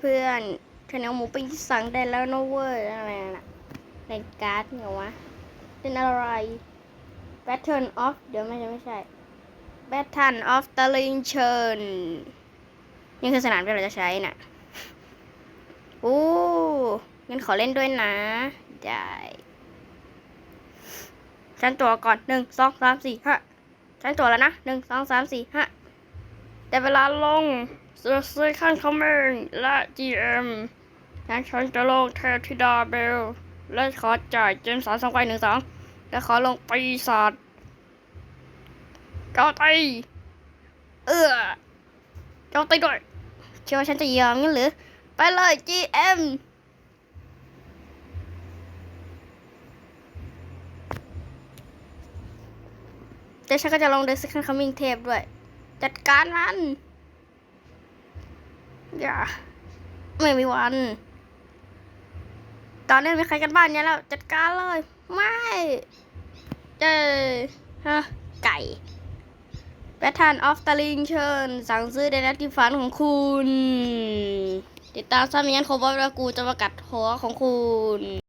เพื่อนฉันเอาหมูไปสั่งได้แล้วนะเว้ยอะไรน่ะในการ์ดเนี่ยวะเป็นอะไร Pattern of เดี๋ยวไม่ใช่ไม่ใช่ Pattern of t a l i n c h e n นี่คือสนามที่เราจะใช้น่ะโอ้งั้นขอเล่นด้วยนะ ได้ฉันตัวก่อนหนึ่งสองสามสี่ห้าฉันตัวแล้วนะหนึ่งสองสามสี่ห้าแต่เวลาลง เสือเสือข้างคอมเมนและ GM งั้นฉันจะลงเทพธิดาเบล และขอจ่ายเจมส์สามสองไปหนึ่งสองและขอลงปีศาจโจมตีเออโจมตีด้วยเชื่อว่าฉันจะยอมงั้นหรือ ไปเลย GM แต่ฉันก็จะลงเดซิคันคัมมิ่งเทปด้วย จัดการมัน อย่าไม่มีวัน ตอนนี้มีใครกันบ้านเนี่ยแล้ว จัดการเลย ไม่เจอฮะ ไก่แบททันออฟตาลิงเชิญ สั่งซื้อในนัดที่ฝันของคุณ ติดตามซ้ำยันโคบอยแล้วกูจะมากัดหัวของคุณ